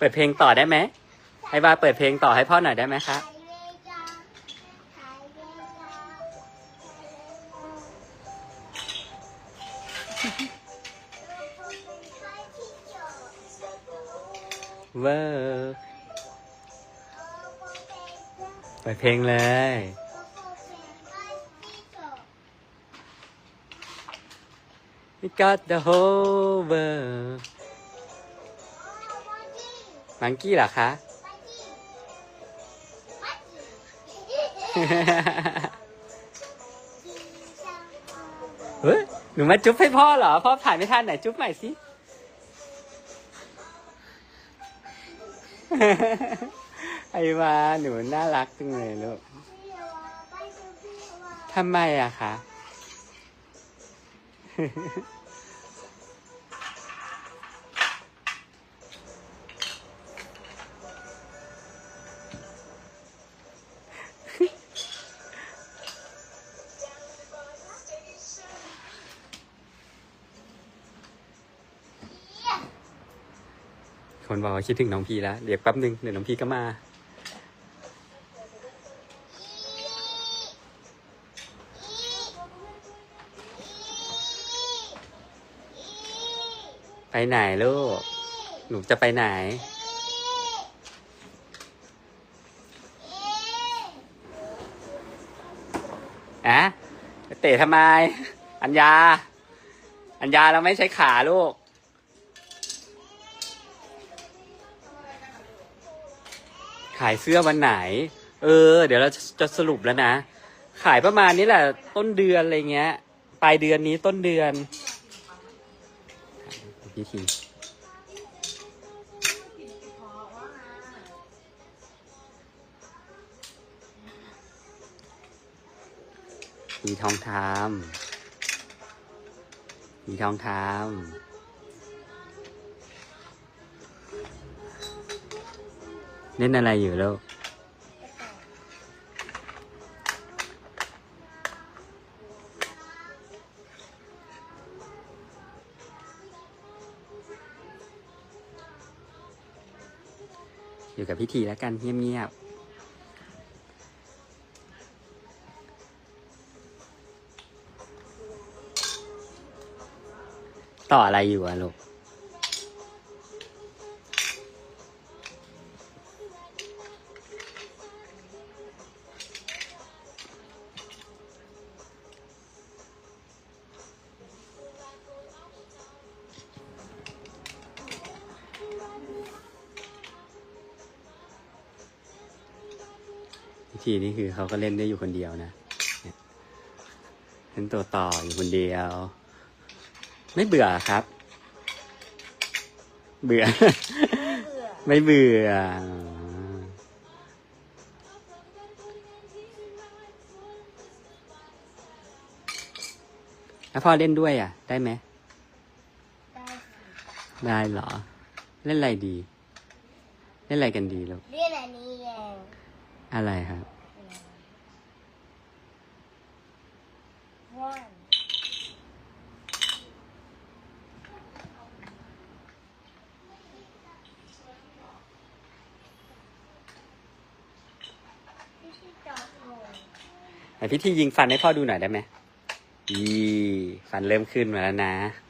เปิดเพลงต่อได้ไหมไอ้บาเปิดเพลงต่อให้พ่อหน่อยได้ไหมคะเวอร์เปิดเพลงเลย We got the whole world มังกี้เหรอคะ เฮ้ย หนูมาจุ๊บให้พ่อเหรอ พ่อถ่ายไม่ทันไหนจุ๊บใหม่สิ ไอ้วาหนูน่ารักจังเลยลูกทำไมอะคะ คนบอกว่าคิดถึงน้องพีแล้ว เดี๋ยวแป๊บนึงเดี๋ยวน้องพีก็มา ไปไหนลูก หนูจะไปไหน อะเตะทำไม อัญญา อัญญาเราไม่ใช้ขาลูก ขายเสื้อวันไหน เออ เดี๋ยวเราจะจะสรุปแล้วนะ ขายประมาณนี้แหละ ต้นเดือนอะไรเงี้ย ปลายเดือนนี้ต้นเดือนพิธีมีทองทามมีทองทา เล่นอะไรอยู่แลูกอยู่กับพิธีแล้วกันเงียบๆต่ออะไรอยู่อะลูก พิธีนี่คือเขาก็เล่นได้อยู่คนเดียวนะเนี่ยเล่นตัวต่ออยู่คนเดียว ไม่เบื่อครับ เบื่อ ไม่เบื่อ แล้วพ่อเล่นด้วยอะ ได้ไหม ได้เหรอ เล่นอะไรดี เล่นอะไรกันดีลูกเรียนอันนี้เองอะไรครับว่านพี่ที่จอดลงไหนพิธียิงฟันให้พ่อดูหน่อยได้ไหมอีฟันเริ่มขึ้นมาแล้วนะพ